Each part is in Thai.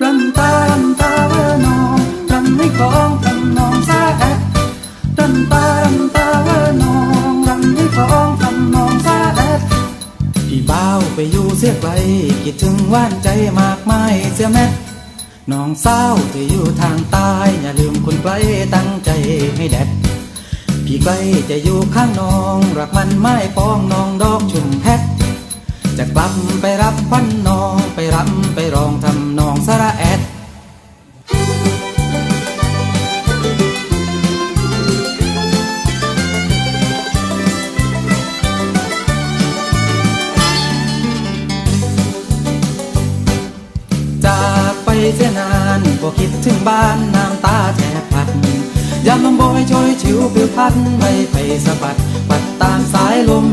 รำตารำตาเวอนองรำให้ของทำนองซาแอดรำตารำตาเวอนองรำให้ของทำนองซาแอดพี่บ่าวไปอยู่เสียไกลคิดถึงว่านใจมากมายเสียแม่น้องสาวที่อยู่ทางใต้อย่าลืมคนไกลตั้งใจให้แดดพี่ใกลจะอยู่ข้างน้องรักมันไม่ป้องน้องดอกชุมแพทจะกลับไปรับควันน้องไปรำไป เสียนานก็คิดถึงบ้านน้ำตาแทบพัดยามลมโบยโชยชิวผิวพันใบไผ่สะบัด ปัดตามสายลม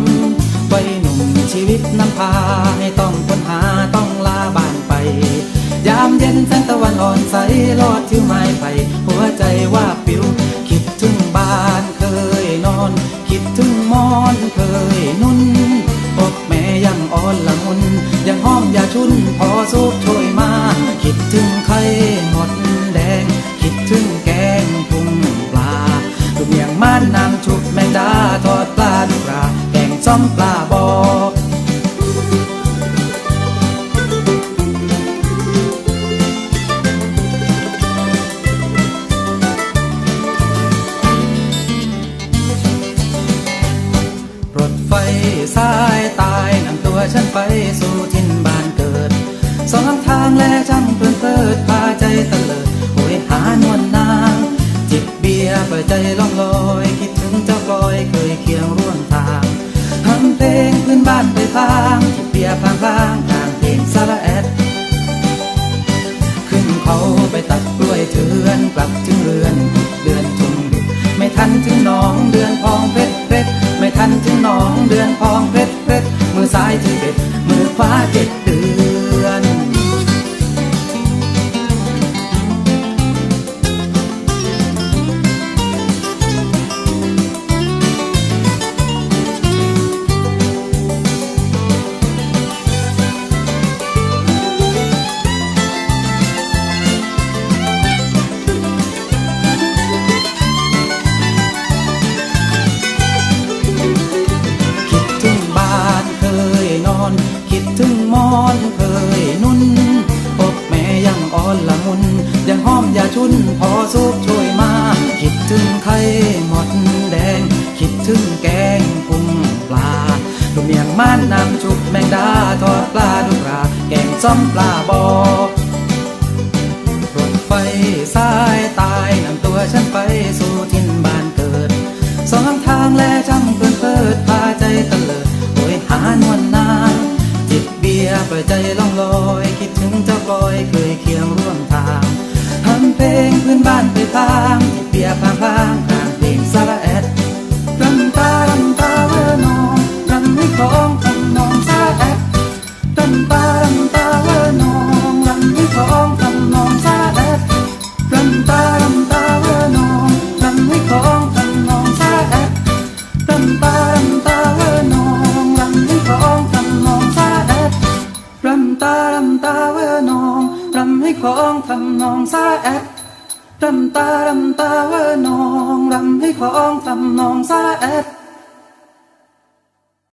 ไว้หนุ่มชีวิตนำพาให้ต้องค้นหาต้องลาบ้านไป ยามเย็นแสงตะวันอ่อนใสลอดทิวไม้ไผ่หัวใจว่าปิวคิดถึงบ้านเคยนอน คิดถึงมอนเคยนุ่นอกแม่ยังอ่อนละมุนยังหอมยาชุนพอสุกช่ว ซ้อมปลาบอกรถไฟสายตายนำตัวฉันไปสู่ทินบ้านเกิด สองทางและจำเพลินเพลิดพาใจตะเลิดโหยหานวลนาง จิบเบียร์เปิดใจล่องลอย คิดถึงเจ้ากลอยเคยเคียงร่วมทาง ทำเพลงพื้นบ้านไปฟางเปียร์พางพางทางเพลงสาระแอด ขึ้นเขาไปตัดกล้วยเถือน กลับถึงเรือน เดือนชมดุไม่ทันถึงน้องเดือนพองเพชรเพชรไม่ทันถึงน้องเดือนพองเพชร คิดถึงมอนเคยนุ่นอกแม่ยังอ่อนละมุน ยังหอมยาชุนพอสุกช่วยมา คิดถึงไข่หมดแดง คิดถึงแกงกุ้งปลาลูกเมียงม่านนำชุบแมงดาทอดปลาดุกราแกงซ้อมปลาบอรถไฟสายตายนำตัว เบียร์เปิดใจล่องลอ ทำนองซาแอดรำตารำตาเวอนองรำให้ของทำนองซาแอด